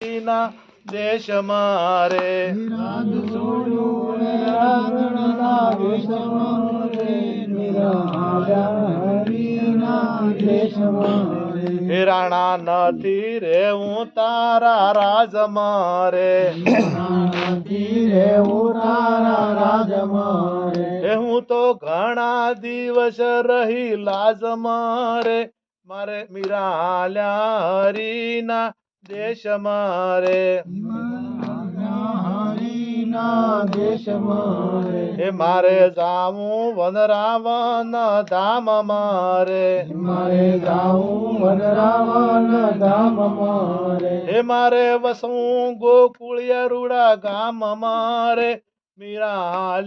ના દેશ મારે રાજ હરિના નથી રે હું તારા રાજ મારે નથી રે ઉતારા રાજ મારે હું તો ઘણા દિવસ રહી લાજ મારે મારે મીરા હરીના દેશ મારે દેશ દેશમાં રે હે મારે જાવું વનરાવન ધામ મારે મારે જાઉં વનરાવન ધામ મારે હે મારે વસવું ગોકુળિયા રૂડા ગામ મારે મીરા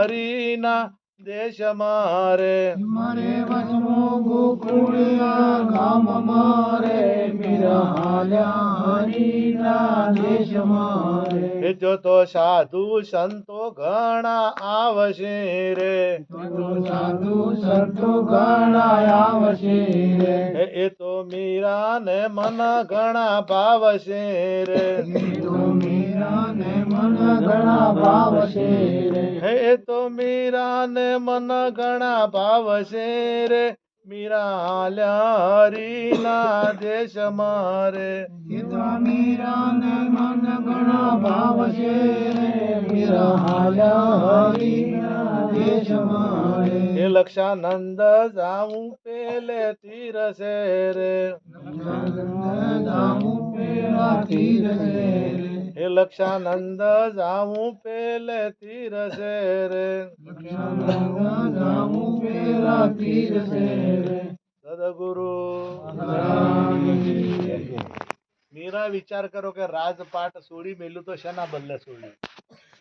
હરીના દેશ મારે મારે વસમો ગોકુળિયા ગામ મારે મીરા હાલ્યા હરિના દેશ મારે જો તો સાધુ સંતો ઘણા આવશે રે. સાધુ સંતો ઘણા આવશે રે. એ ને મન ઘણા ભાવશે રે. તો મીરા ને મન ઘણા ભાવશે રે. હે તો મીરા ને મન ઘણા ભાવશે રે. મીરા હરીના દેશ મારે. મીરા ને મન ઘણા ભાવશે રે. મીરા હરિના હે લક્ષાનંદ જાઉં પેલે તીરસે રે હે લક્ષાનંદ જાઉં પેલે તીરસે રે સદગુરુ. મીરા વિચાર કરો કે રાજપાટ છોડી મેલું તો શેના બદલે છોડ્યું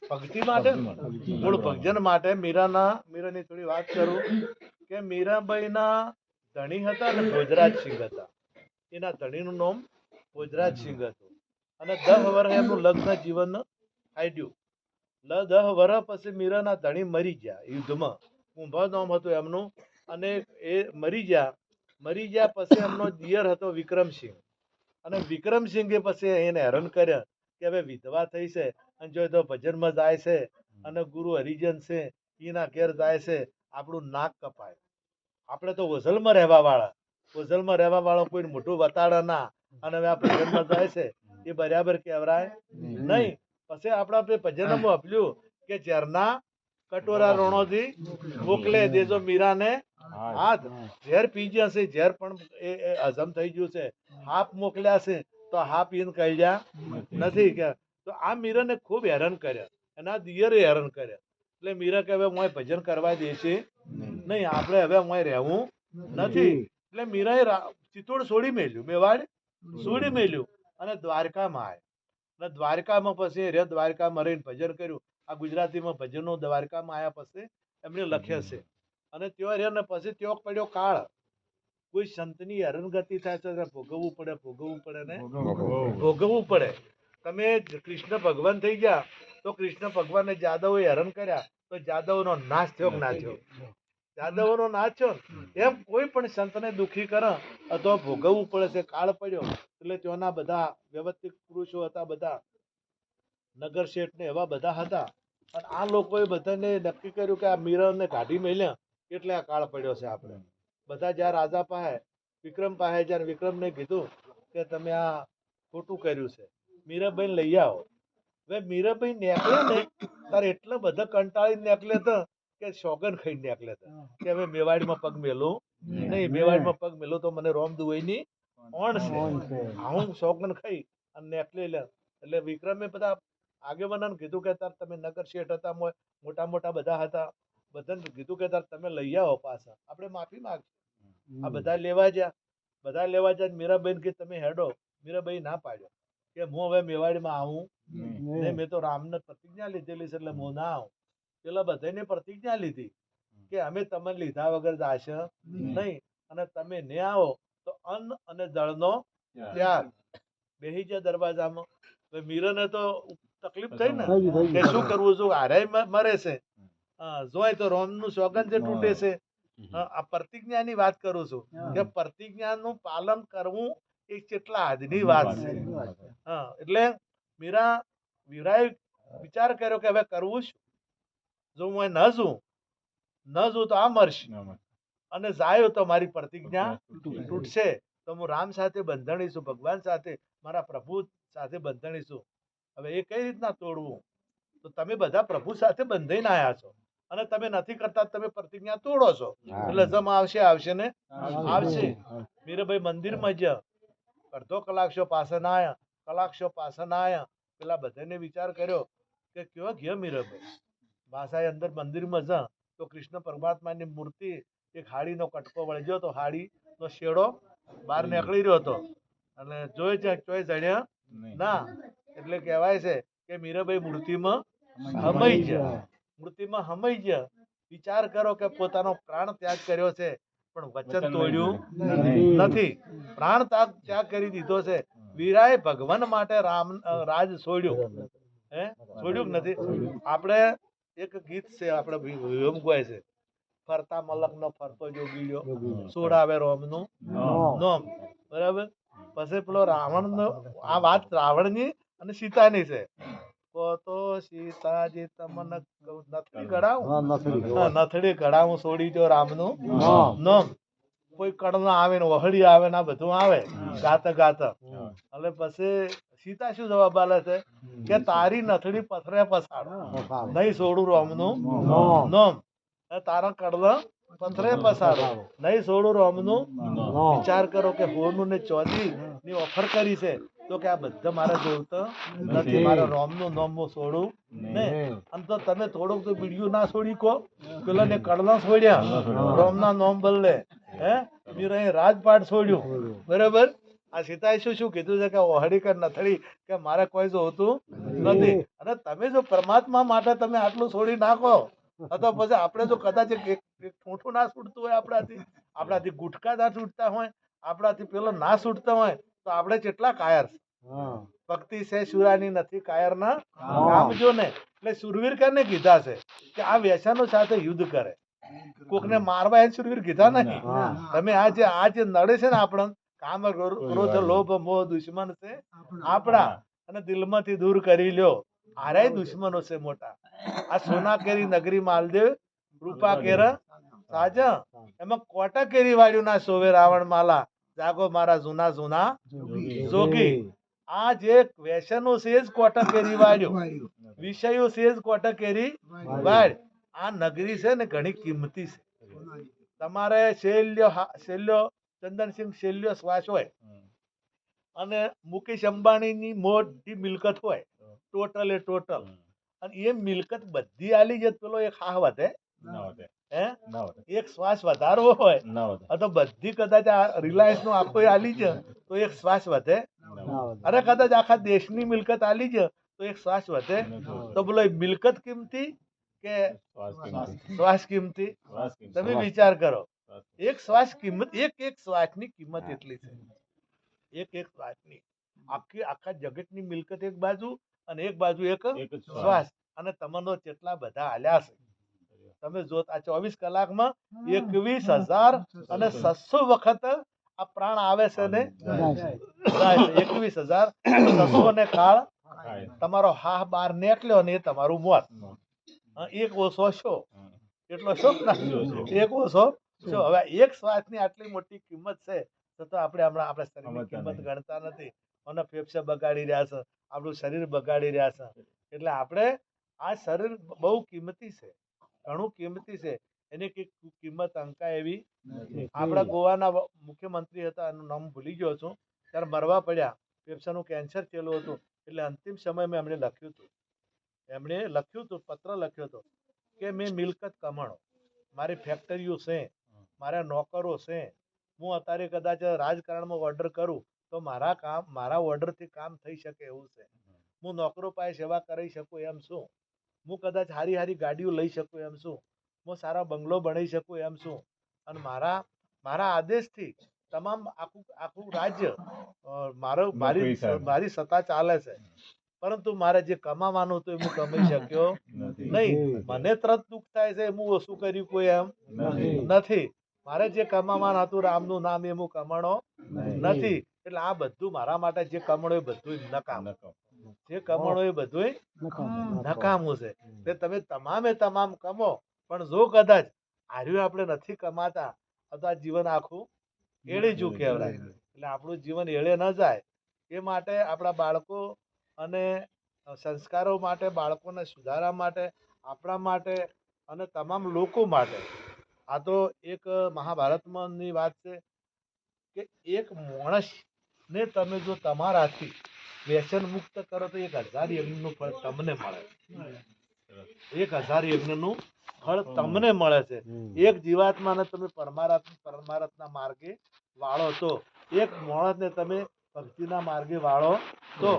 ભક્તિ માટે? મૂળ ભજન માટે. મીરાના મીરાની થોડી વાત કરું કે મીરાબાઈના ધણી હતા અને ભોજરાજ સિંહ હતા. એના ધણીનું નામ ભોજરાજ સિંહ હતું. અને દહ વર્ષ એમનું લગ્ન જીવન લ દહ વર્ષ પછી મીરાના ધણી મરી ગયા યુદ્ધમાં. કુંભા નામ હતું એમનું. અને એ મરી ગયા. મરી ગયા પછી એમનો દિયર હતો વિક્રમસિંહ. અને વિક્રમસિંહે પછી એને હેરાન કર્યા કે હવે વિધવા થઈ છે. અને જો તો ભજનમાં જાય છે અને ગુરુ હરિજન છે એના ઘેર જાય છે આપણું નાક કપાય. આપણે તો વઝલમાં રહેવા વાળા વઝલમાં રહેવા વાળો કોઈ મોટું વતાડે ના અને હવે આ ભજનમાં જાય છે એ બરાબર કહેવરાય નહીં. પછી આપણા આપણે ભજનમાં આપ્યું કે ઝેરના કટોરા રોણોથી મોકલે. દેજો મીરાને હાથ. ઝેર પી ગયા છે ઝેર પણ એ એ હજમ થઈ ગયું છે. હાફ મોકલ્યા છે તો હાફ ઈન કહી જા નથી કે તો આ મીરાને ખૂબ હેરાન કર્યા એના દિયરે હેરાન કર્યા. એટલે મીરા કે હવે મોય ભજન કરવા દેશે? નહીં આપણે હવે મોય રહેવું નથી. એટલે મીરાએ ચિત્તોડ છોડી મેલ્યું મેવાડ છોડી મેલ્યું અને દ્વારકામાં આવ્યા અને દ્વારકામાં પછી રે દ્વારકામાં રહીને ભજન કર્યું. આ ગુજરાતીમાં ભજનો દ્વારકામાં આવ્યા પછી એમણે લખ્યા છે. અને ત્યો રહ્યો ને પછી ત્યો પડ્યો કાળ. કોઈ સંતની હેરાનગતિ થાય તો ભોગવવું પડે ભોગવવું પડે ને? ભોગવવું પડે. તમે કૃષ્ણ ભગવાન થઈ ગયા, તો કૃષ્ણ ભગવાનને જાદવો હેરાન કર્યા, તો જાદવનો નાશ થયો ના થયો? જાદવનો નાશ થયો એમ કોઈ પણ સંતને દુખી કરે, અથવા ભોગવવું પડે છે, કાળ પડ્યો, એટલે ત્યાંના બધા વ્યવસ્થિત પુરુષો હતા બધા, નગર શેઠ ને એવા બધા હતા. અને આ લોકોએ બધાને નક્કી કર્યું કે આ મીરાને કાઢી મેલ્યા, એટલે આ કાળ પડ્યો છે આપણે. બધા જ્યાં રાજા પાસે, વિક્રમ પાસે જ્યારે વિક્રમને કીધું કે તમે આ ખોટું કર્યું છે. મીરાબાઈ લઈ આવો. હવે મીરાબાઈ નેકળે ને તારે એટલા બધા કંટાળી નેકલે તો કે શોગન ખાઈ નેકલે તો. કે હવે મેવાડીમાં પગ મેલું. નહીં મેવાડીમાં પગ મેલું તો મને રોમ દુવાઈની ઓણ છે. હું શોગન ખાઈ અને નેકલે એટલે વિક્રમે બધા આગેવાનાને કીધું કે તાર તમે નગર શેઠ હતા મોટા મોટા બધા હતા. બધાને કીધું કે તાર તમે લઈ આવો પાછા. આપણે માફી માંગશું આ બધા લેવા જ્યાં બધા લેવા જ્યાં મીરાબેન કે તમે હેડો. મીરાબાઈ ના પાડ્યો. કે હું હવે મેવાડીમાં આવું. ને મેં તો રામને પ્રતિજ્ઞા લીધેલી છે એટલે હું ના આવું. પેલા બધાને પ્રતિજ્ઞા લીધી કે અમે તમને લીધા વગર જાશે નહીં અને તમે ને આવો તો અન્ન અને જળનો ત્યાગ. બેહી જા દરવાજામાં. મીરાને તો તકલીફ થઈ ને? ગયું, કે શું કરવું છું? હારે મરે છે. જોય તો રોમનું સોગંદ જે તૂટે છે. આ પ્રતિજ્ઞાની વાત કરું છું કે પ્રતિજ્ઞાનું પાલન કરવું એ કેટલા આજની વાત છે. હા એટલે મીરા વીરાએ વિચાર કર્યો કે હવે કરવું શું? જો હું ન છું ન છું તો આ મરશે. અને જાયો તો મારી પ્રતિજ્ઞા તૂટશે. તો હું રામ સાથે બંધણી છું ભગવાન સાથે મારા પ્રભુ સાથે બંધણી છું હવે એ કઈ રીતના તોડવું? તો તમે બધા પ્રભુ સાથે બંધાઈને આયા છો. અને તમે નથી કરતા તમે પ્રતિજ્ઞા તોડો છો. એટલે જમ આવશે આવશે ને? આવશે. મીરાભાઈ મંદિરમાં જ અડધો કલાક શો પાસે કલાક શો પાસે પેલા બધાને વિચાર કર્યો કે કયો ગયા મીરાભાઈ ભાષાએ અંદર મંદિરમાં જા તો કૃષ્ણ પરમાત્માની મૂર્તિ એક હાડીનો કટકો વળગ્યો તો હાડીનો શેડો બહાર નીકળી રહ્યો હતો. અને જોઈ છે ચોય જણ્યા ના. એટલે કહેવાય છે કે મીરાભાઈ મૂર્તિમાં હમાઈ ગયા. મૂર્તિમાં હમાઈ ગયા. વિચાર કરો કે પોતાનો પ્રાણ ત્યાગ કર્યો છે. પણ વચન તોડ્યું નથી. પ્રાણ ત્યાગ કરી દીધો છે. વીરાએ ભગવાન માટે રામ રાજ છોડ્યું. હે? છોડ્યું નથી? આપણે એક ગીત છે આપણે વિહમ ગાય છે. ફરતા મલક નો ફરતો જોગીડ્યો સોડાવે રોમનું નોમ. બરાબર? પછી પેલો રાવણ નો આ વાત રાવણની અને સીતાની છે. તો સીતાજી તમને નથડી કઢાવું હા, નથડી છોડી જો રામનું. નું કોઈ કડનો આવે ને વહડી આવે ને આ બધું આવે ગાત ગાત. એટલે પછી સીતા શું જવાબ આલે છે? કે તારી નથડી પથરે પસાડો. નહીં છોડું રોમનું. નોમ તારા કડલા પથરે પસાડો. નહીં છોડું રોમનું? વિચાર કરો કે હોનું ને ચોથી ની ઓફર કરી છે. તો કે આ બધા મારે જોડતો નથી. મારે રોમનું નોમ હું છોડું. ને. આમ તો તમે થોડોક તો બીડિયું ના છોડી કો પેલા ને કડલા છોડ્યા. રોમના નોમ બદલે. હે? મીરાએ રાજપાટ છોડ્યું. બરાબર? આ સીતાએ શું શું કીધું છે કે ઓહડી કે નથળી કે મારે કોઈ જોતું નથી. અને તમે જો પરમાત્મા માટે તમે આટલું છોડી નાખો તો પછી આપણે જો કદાચ એક એક ઠૂંઠું ના છૂટતું હોય આપણાથી આપણાથી ગુટકા ના છૂટતા હોય આપણાથી પેલો ના છૂટતા હોય તો આપણે કેટલા કાયર? ભક્તિ છે શુરાની નથી કાયરના કામ જો ને એટલે સુરવીર કરને કીધા છે કે આ વ્યસનો સાથે યુદ્ધ કરે. કોકને મારવા એ સુરવીર કીધા નહીં? તમે આ જે આ જે નડે છે ને આપણને કામ ક્રોધ લોભ મોહ દુશ્મન છે. આપણા. અને દિલમાંથી દૂર કરી લ્યો. આરાય દુશ્મનો છે મોટા. આ સોના કેરી નગરી માલદેવ રૂપા કેર સાજા. એમાં કોટા કેરી વાળ્યું ના સોવે રાવણ માલા જાગો મારા જૂના જૂના જોગી. આ જે વ્યસનો છે જ કોટા કેરી વાળ્યો. વિષયો છે જ કોટા કેરી વાળ આ નગરી છે ને ઘણી કિંમતી છે. તમારે શૈલ્ય શૈલ્યો ચંદનસિંહ શૈલ્યો શ્વાસ હોય અને મુકેશ અંબાણીની મોટી મિલકત હોય ટોટલ એ ટોટલ અને એ મિલકત બધી આલી જાય પેલો એક હાહ વધે હે? એક શ્વાસ વધારવો હોય આ તો બધી કદાચ આ રિલાયન્સનું આખો આલી છે તો એક શ્વાસ વધે. અરે કદાચ આખા દેશની મિલકત આલી છે તો એક શ્વાસ વધે. તો બોલો મિલકત કિંમતી કે શ્વાસ કિંમતી? તમે વિચાર કરો. એક શ્વાસ કિંમત એક એક શ્વાસની કિંમત એટલી છે. એક એક શ્વાસની. આખી આખા જગતની મિલકત એક બાજુ અને એક બાજુ એક શ્વાસ. અને તમારો કેટલા બધા આલ્યા છે તમે જો આ ચોવીસ કલાકમાં એકવીસ હજાર અને છસો વખત આ પ્રાણ આવે છે ને? એકવીસ હજાર છસો ને કાળ તમારો હા બાર નીકળ્યો ને એ તમારું મોત. એક ઓછો છો. એટલો શોખ એક ઓછો શો હવે એક શ્વાસની આટલી મોટી કિંમત છે તો આપણે હમણાં આપણા શરીરની કિંમત ગણતા નથી. અને ફેફસા બગાડી રહ્યા છે. આપણું શરીર બગાડી રહ્યા છે. એટલે આપણે આ શરીર બહુ કિંમતી છે. ઘણું કિંમતી છે. એની કઈ કિંમત અંકા એવી આપણા ગોવાના મુખ્યમંત્રી હતા એનું નામ ભૂલી ગયો છું. ત્યારે મરવા પડ્યા. ફેફસાનું કેન્સર થયેલું હતું. એટલે અંતિમ સમયમાં એમણે લખ્યું હતું. એમણે લખ્યું હતું પત્ર લખ્યો હતો કે મેં મિલકત કમાણો. મારી ફેક્ટરીઓ છે. મારા નોકરો છે. હું અત્યારે કદાચ રાજકારણમાં ઓર્ડર કરું તો મારા કામ મારા ઓર્ડરથી કામ થઈ શકે એવું છે. હું નોકરો પાસે સેવા કરી શકું એમ છું હું કદાચ હારી હારી ગાડીઓ લઈ શકું એમ છું હું સારા બંગલો બનાવી શકું એમ છું અને મારા મારા આદેશથી તમામ આખું આખું રાજ્ય મારો મારી મારી સત્તા ચાલે છે. પરંતુ મારે જે કમાવાનું હતું એ હું કમાઈ શક્યો નહીં. મને તરત દુઃખ થાય છે હું ઓછું કર્યું કોઈ એમ નથી. મારે જે કમાવાનું હતું રામનું નામ એ હું કમાણો નથી. એટલે આ બધું મારા માટે જે કમણો એ બધું નકામ. જે કમાણો એ બધું નકામું છે. તે તમે તમામે તમામ કમો પણ જો કદાચ આર્યું આપણે નથી કમાતા તો આ જીવન આખું એળી જુ કહેવાય એટલે આપણું જીવન એળે ન જાય એ માટે આપણા બાળકો અને સંસ્કારો માટે બાળકોને સુધારા માટે આપણા માટે અને તમામ લોકો માટે આ તો એક મહાભારતમાંની વાત છે કે એક માણસને તમે જો તમારાથી વ્યસન મુક્ત કરો તો એક હજાર યજ્ઞનું ફળ તમને મળે. એક હજાર યજ્ઞનું ફળ તમને મળે છે. એક જીવાત્માને તમે પરમારથ પરમારથના માર્ગે વાળો તો. એક માણસને તમે ભક્તિના માર્ગે વાળો તો.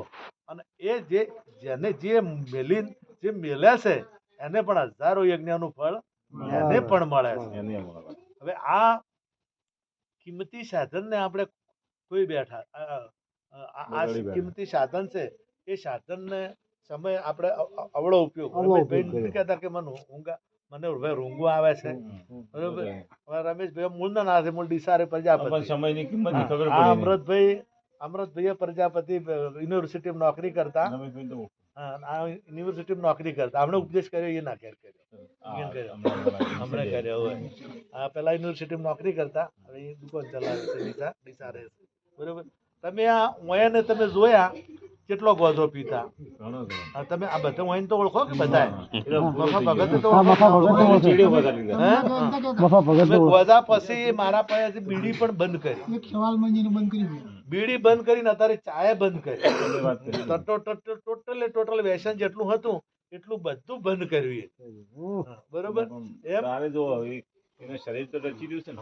અને એ જે જેને જે મેલી જે મેલ્યા છે એને પણ હજારો યજ્ઞનું ફળ એને પણ મળે છે. હવે આ કિંમતી સાધનને આપણે કોઈ બેઠા આ-. કિંમતી સાધન છે એ સાધનને સમય આપણે અવળો ઉપયોગ કહેતા કે મને ઊંઘા મને ભાઈ રૂંગું આવે છે. બરોબર? રમેશભાઈ મૂળ ના છે મૂળ ડીસારે પ્રજાપતિ. સમયની કિંમત ખબર આ અમૃતભાઈ અમૃતભાઈ પ્રજાપતિ યુનિવર્સિટીમાં નોકરી કરતા. હા, આ યુનિવર્સિટીમાં નોકરી કરતા. આપણે ઉપદેશ કર્યો એ ના કર્યો. હમણાં કર્યો હોય. આ પેલા યુનિવર્સિટીમાં નોકરી કરતા. હવે એ દુકાન ચલાવે છે ડીસા ડીસા રહે છે. બરોબર? તમે આ ઓયાને તમે જોયા કેટલો ગોધો પીતા તમે આ બધા ઓયાને તો ઓળખો કે બધા ગોધા પછી મારા પાસે બીડી પણ બંધ કરી. બંધ બીડી બંધ કરીને અત્યારે ચાય બંધ કરી. ટોટલ ટોટલ વ્યસન જેટલું હતું એટલું બધું બંધ કર્યું બરોબર? એમ? જો એનું શરીર તો રચી રહ્યું છે ને.